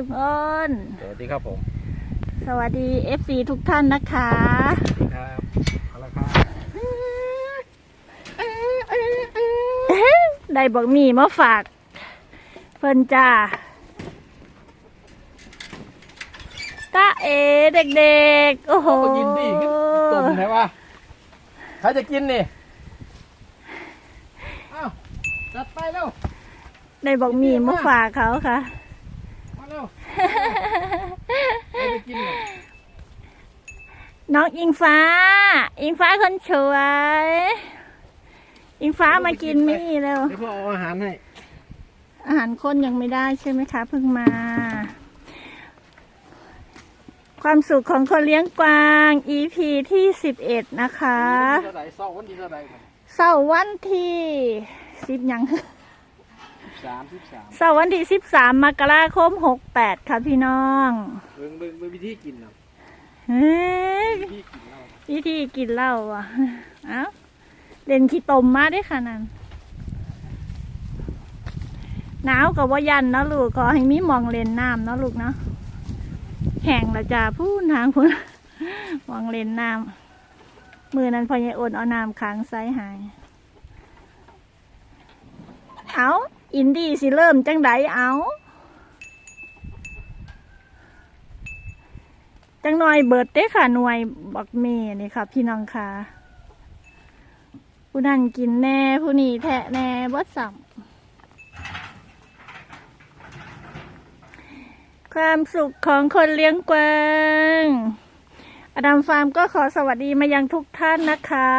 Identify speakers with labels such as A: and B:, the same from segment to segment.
A: ทุกคน
B: สวัสดีครับผม
A: สวัสดี FC ทุกท่านนะคะ
B: สวัสดีครับเอาละครับ
A: ได้บอกมีมาฝากเพิ่นจ้าตาเอเด็กๆ โอ้โห
B: ก็กินดิตุ่มใช่ปะใครจะกินนี่อ้าวจัดไปเร็ว
A: ได้บอกมีมาฝากเขาค่ะ
B: มา เร็วใครจะกินเนี่ย
A: น้องอิงฟ้า อิงฟ้าคนสวย อิงฟ้ามากินมี่เร็ว
B: เดี๋ยวพ่อเอาอาหารให้
A: อาหารข้นยังไม่ได้ใช่ไหมคะเพิ่งมา ความสุขของคนเลี้ยงกวาง EP ที่สิบเอ็ดนะคะ
B: วันที่เท่าไหร่สองวันที่เท่าไหร่ครับ
A: เสาร์วันที่สิบยัง
B: สิบสามสิบสาม
A: เสาร์วันที่สิบสามมกราคมหกแปดค่ะพี่น้อง
B: เบิ่งเบิ่งเบิ่งวิธีกินนะ
A: เฮ้ย
B: วิธีกินเรา
A: วิธีกินเหล้าอะเอ้าเด่นขี้ตมมาได้ค่ะนั่นหนาวกับว่ายันเนาะลูกขอให้มีหมองเลนน้ำเนาะลูกเนาะแห้งแล้วจ้าพูดทางพูดมองเลนน้ำมือนั้นพอยายโอนเอาน้ำค้างไซหายเอา อินดี้สิเริ่มจังไดเอาจังหน่อยเบิดเด้ค่ะหน่วยบักเมนี่ค่ะ พี่น้องค่ะ ผู้นั้นกินแน่ผู้นี้แทะแน่บดสัมความสุขของคนเลี้ยงกวางอดัมฟาร์มก็ขอสวัสดีมายังทุกท่านนะคะ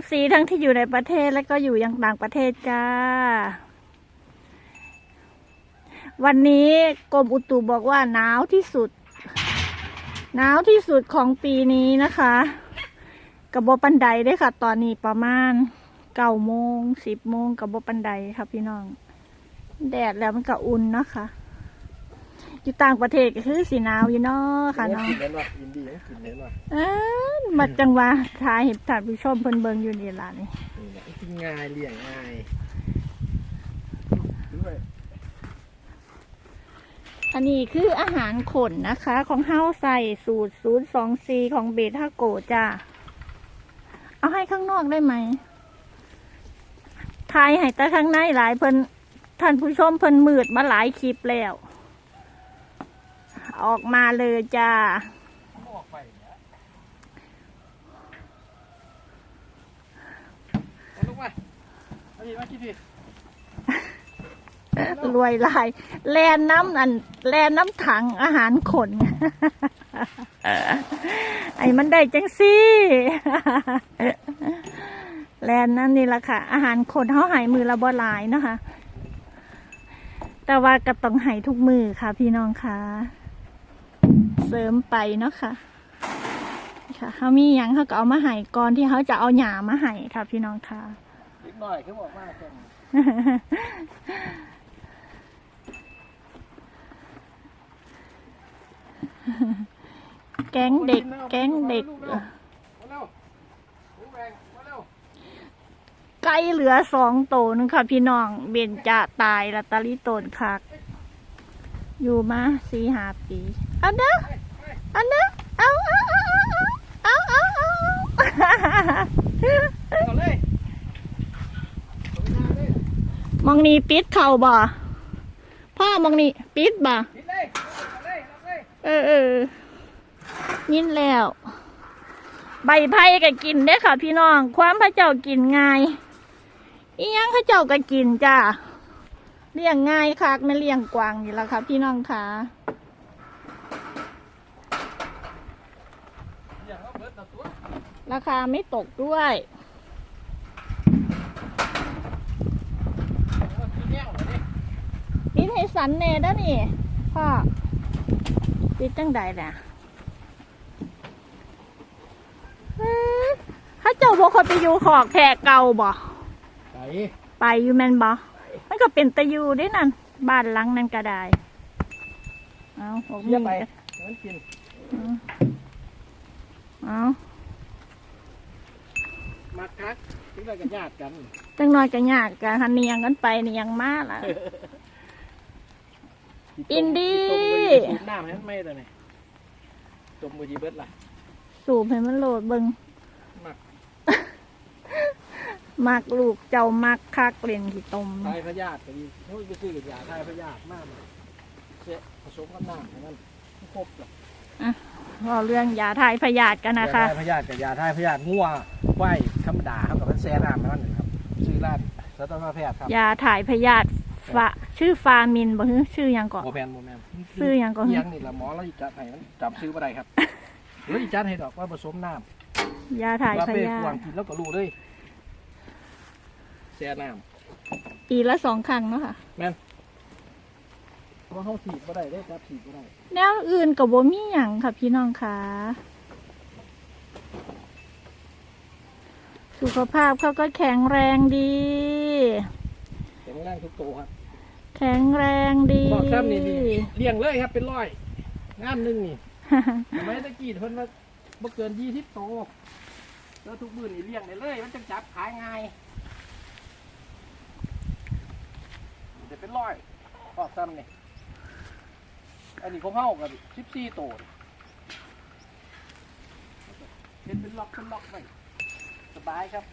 A: FC ทั้งที่อยู่ในประเทศและก็อยู่ยังต่างประเทศจ้า วันนี้กรมอุตุบอกว่าหนาวที่สุด หนาวที่สุดของปีนี้นะคะกับบปันไดได้อค่ะ ตอนนี้ประมาณเก้าโมงสิบโมงกับบปันไดค่ะพี่น้อง แดดแล้วมันก็อุ่นนะคะอยู่ต่างประเทศก็คือสีหนาวอยู่เนาะค่ะ
B: น้อง
A: เนาะ
B: กินเน้นว่ะอินดี้ยังกินเน้นว่ะ
A: เอ้นมาจังหวะถ่ายเห็บถ่ายผู้ชมเพิ่นเบิงอยู่นี่ล่ะนี่
B: นี่แหละกินง่ายเลี้ยงง่ายด้วย
A: อันนี้คืออาหารขนนะคะ ของเฮาใส่สูตรศูนย์สองซีของเบทาโกจ้าเอาให้ข้างนอกได้ไหมถ่ายให้แต่ข้างในหลายเพิ่นท่านผู้ชมเพิ่นมืดมาหลายคลิปแล้ว ออกมาเลยจ้า
B: ออกไปเนี่ยเอาลงมาเอาดิมากินดิ
A: รวยหลาย แลนน้ำอันแลนน้ำถังอาหารขน ไอ้มันได้จังซี่แลนนั่นนี่ละค่ะ อาหารขนเขาใหายมือละบ่หลายเนาะคะ แต่ว่าก็ต้องใหายทุกมือค่ะ พี่น้องค่ะ เสริมไปเนาะค่ะค่ะเขามีหยังเขาก็เอามาใหายก่อนที่เขาจะเอาหยามาใหายค่ะ พี่น้องค่ะ
B: นิดหน่อยเขาบอกว่า แก๊
A: งเด็ก แก๊งเด็ก
B: มาเร็วหมูแบงมาเร็ว
A: ไก่เหลือสองโตนึงค่ะ พี่น้อง เบนจะตายละตาลีโตนคัก อยู่มาสี่หาปีเอาเด้อเอาเด้อเอาเอาเอาเอาเอาเอา
B: เอาเลยเอาไปหน้าเลย
A: มองนี่ปิดเข่าบ่ พ่อมองนี่ปิดบ่
B: กินเลยเอาเลย เอาเลย
A: เออเออยินแล้ว ใบไผ่ก็กินได้ค่ะ พี่น้อง ความพระเจ้ากินง่ายอียังพระเจ้าก็กินจ้าเลี้ยงง่ายคักไม่เลี้ยงกวางอยู่แล้วค่ะ พี่น้องค่ะ
B: อย่างเอาเบิดเอาตัว
A: ราคาไม่ตกด้วย
B: เอากินแย่งเหรอ
A: ปิ
B: นี่
A: ดให้สันแน่ด้อนี่พ่อ ปิดจังใดน่ะเอ้ยถ้าเจ้าบ่เคยไปอยู่ขอกแพรเก่าบ่
B: ไก่
A: ไปอยู่แมนบ่มันก็เป็นตะยูเด้นั่นบ้านหลังนั้นก็ได้เอาบอกมี
B: เยี่ยมไปมันกิน
A: เอา
B: มาคักถึงได้กันญาติกัน
A: จังน้อยก็ยากกันหันเนียงกันไปเนียงมาล่ะอินดี้
B: ต้มก็อยู่ สูบน้ำให้มันไม่เลยนี่ต้มก็ยีเบิดล่ะ
A: สูบให้มันโหลดเบิง
B: มัก
A: มักลูกเจ้ามักคักเล่นขี้ตม
B: ทายพยาธิก็ดีโอ้ยไปซื้อยาทายพยาธิมากเลยเสะผสมกับน้ำให้มันครบเลย
A: เราเรื่องยาทายพยาธิกันนะคะ
B: ยาทายพยาธิกับยาทายพยาธิงัวไว้ธรรมดาครับกับมันแซ่น้ำให้มันนะครับ ซื้อร้านสัตวแพทย์ครับ
A: ยาถ่ายพยาธิ ฟะชื่อฟามินบ่ฮือชื่อหยังก่อน
B: โมแมนโมแมน
A: ซื้อหยังก่อน
B: เอียงนี่ละหมอแล้วอีจัดให้มันจับซื้อบ่ได้ครับหรืออีจัดให้ดอกว่าผสมน้ำ
A: ยาถ่าย
B: ว่า
A: พ
B: เป้
A: ยา
B: ควาง
A: ธิ
B: กินแล้วก็รู้เลยแช่น้
A: ปีละสองครั้งเนาะค่ะำ
B: แม่นเพราะว่าเขาฉีดบ่ได้ได้จับฉีดบ่ได้
A: แนวอื่นกับบ่มีหยังค่ะพี่น้องค่ะ สุขภาพเขาก็แข็งแรงดี
B: แต่ไม่นั่งทุกโตวครับ
A: แข็งแรงดี
B: บอกซ้ำนี่นี่เลี้ยงเลยครับเป็นร้อยงานหนึ่งนี่ทำไมตะกี้เพิ่นมาบ่เกินยี่สิบโตวแล้วทุกมื้อนี่เลี้ยงได้เลย มันจะจับขายง่ายมันจะเป็นร้อยบอกซ้ำนี่อันนี้ของเฮากันสิบสี่โตวเห็นเป็นล็อกเป็นล็อกไปสบายครับ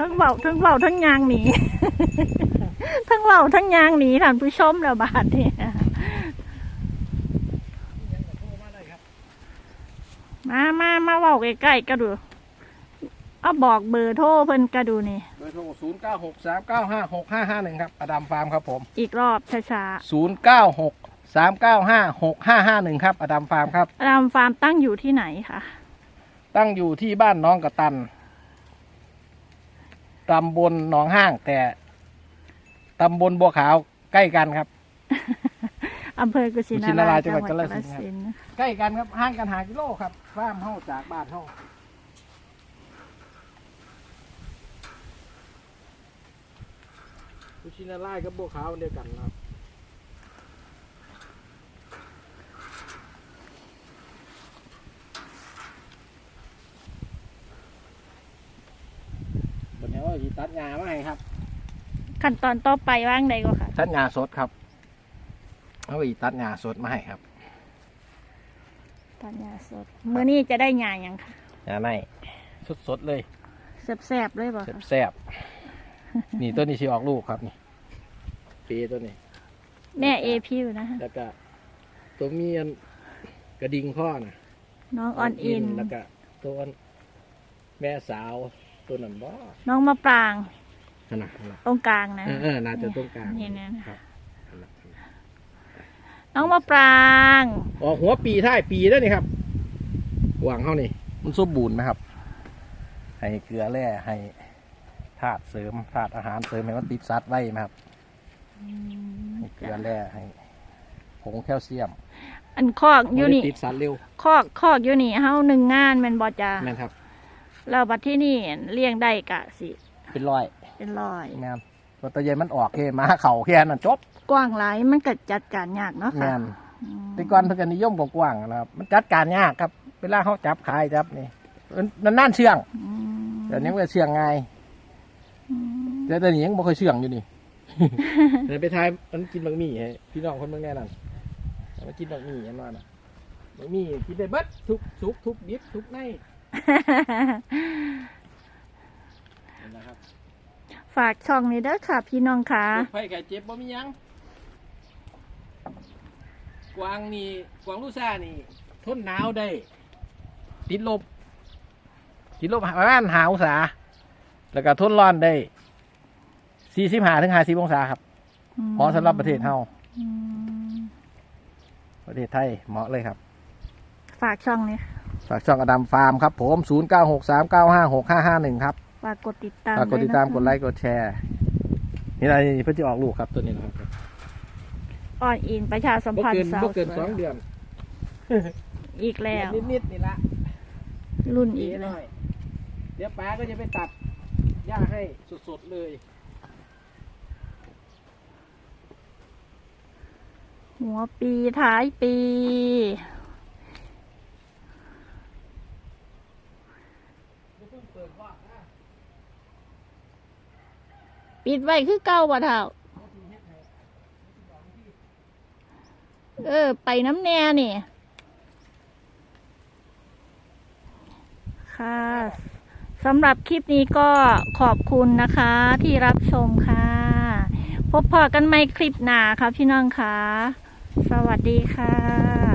A: ทั้งเบาทั้งเบาทั้งยางหนี ทั้งเบาทั้งยางหนีท่านผู้ชมแล้วบาดเนี่ย
B: ยังจะโทรมาได้ครับ
A: มามามาเว้าใกล้ๆก็ดูเอาบอกเบอร์โทรเพิ่นก็ดูนี่
B: เบอร์โทรศูนย์เก้าหกสามเก้าห้าหกห้าห้าหนึ่งครับ อดัมฟาร์มครับผม
A: อีกรอบช้า
B: ศูนย์เก้าหกสามเก้าห้าหกห้าห้าหนึ่งครับ อดัมฟาร์มครับ
A: ๆรามฟาร์มตั้งอยู่ที่ไหนคะ
B: ตั้งอยู่ที่บ้านน้องกระตัน ตำบลหนองห้าง แต่ตำบลบัวขาวใกล้กันครับ
A: อำเภอกุชิ
B: กุชินารายยจังหวัดกาฬสินธุ์ครับ
A: นธุ์
B: ใกล้กันครับห่างกันหากิโลครับฟาร์มเฮาจากบ้านเฮากุชินารายกับบัวขาวอันเดียวกันครับ วันนี้ว่าสิตัดงามาให้ครับ
A: ขั้นตอนต่อไปว่างใดก็ค่ะ
B: ตัดงาสดครับเอาไปตัดงาสดมาให้ครับ
A: ตอนยาสดมื้อนี้จะได้งานยังค่ะ
B: งาไม่สดสดๆเลย
A: แซ่บๆเลยบ่
B: แซ่บ
A: ค่ะ
B: แซ่บๆนี่ต้นนี้ชิออกลูกครับนี่ปีต้นนี้
A: แม่เอพิวนะคะ
B: แล้วก็ตัวเมียนกระดิ่งพ่อนะ
A: น้องออนอิน
B: แล้วก็ตัวแม่สาวตัวนั้นบ่
A: น้องมะปราง
B: นั่นน่ะนั่นน่ะ
A: ตรงกลางนะ
B: เออเออน่าจะตรงกลาง
A: นี่นะ
B: ครับนั่นน่ะนั่นน่ะ
A: น้องมะปราง
B: ออกหัวปีท้ายปีแล้วนี่ครับหวังเขานี่มันสมบูรณ์ไหมครับ ให้เกลือแร่ให้ธาตุเสริมธาตุอาหารเสริมให้มันติดซัดไว้ไหมครับให้เกลือแร่ให้ผงแคลเซียม
A: อันคอกอยู่นี่
B: มัติดซัดเร็ว
A: คอกคอกอยู่นี่เฮาหนึ่งงานแม่นบ่จ้า
B: แม่นครับ
A: แล้วบัดที่นี่เลี้ยงได้กะสิ
B: เป็นรอย
A: เป็นร้อย
B: แม่นตัวตะเย็นมันออกแค่มาเข่าแค่นั้นจบ
A: กว้างหลายมันก็จัดการยากเนาะค่ะ
B: แม่น
A: อืม
B: แต่ก่อนเพื่อนก็นิยมกว้างๆนะครับ มันจัดการยากครับเวลาเขาจับขายจับนี่มันนั่นเชื่อง
A: อืม
B: เดี๋ยวนี้มันก็เชื่องง่าย
A: อืม
B: แต่ตอนนี้ยังบ่เคยเชื่องอยู่นี่ เดี๋ยวไปทายมันกินบะหมี่ให้พี่น้องคนเมืองแน่นั่นมันกินบะหมี่อันนั้นน่ะบะหมี่กินได้เบิดทุกสุกทุกดิบทุกในเห็นนะครับ
A: ฝากช่องนี้เด้อค่ะ พี่น้องค่ะ
B: ไฟไก่เจ็บบ่มีหยัง กวางนี่กวางลูซ่านี่ ทนหนาวได้ ติดลบ ติดลบประมาณหาองศา แล้วก็ทนร้อนได้สี่สิบห้าถึงห้าสิบองศาครับเหมาะสำหรับประเทศเฮา
A: อืม
B: ประเทศไทยเหมาะเลยครับ
A: ฝากช่องนี้
B: ฝากช่องอดัมฟาร์มครับผม 0 9 6 3 9 5 6 5 5 1 ครับ
A: ฝากกดติดตาม
B: ฝากกดติดตาม
A: วยนะคะ
B: กดไลค์กดแชร์ นี่อะไรนี่เพื่อจะออกลูกครับตัวนี้นะครับ
A: ออนอินประชาสัม
B: บ่
A: พัน
B: เกิน
A: ธ์สาว
B: บ่เกิน
A: สวย
B: สองเดือน
A: อีกแล้ว
B: นิดๆนี่ละ
A: รุ่น
B: อี
A: อี
B: ก
A: ก
B: ห
A: แล้
B: น่
A: ว
B: อย เดี๋ยวป้าก็จะไปตัดหญ้าให้สดๆเลย
A: หัวปีท้ายปี ปิดไว้คือเก่าบ่เท่า เออ ไปน้ำแน่นี่ ค่ะสำหรับคลิปนี้ก็ขอบคุณนะคะที่รับชมค่ะ พบพอกันใหม่คลิปหน้าค่ะพี่น้องค่ะ สวัสดีค่ะ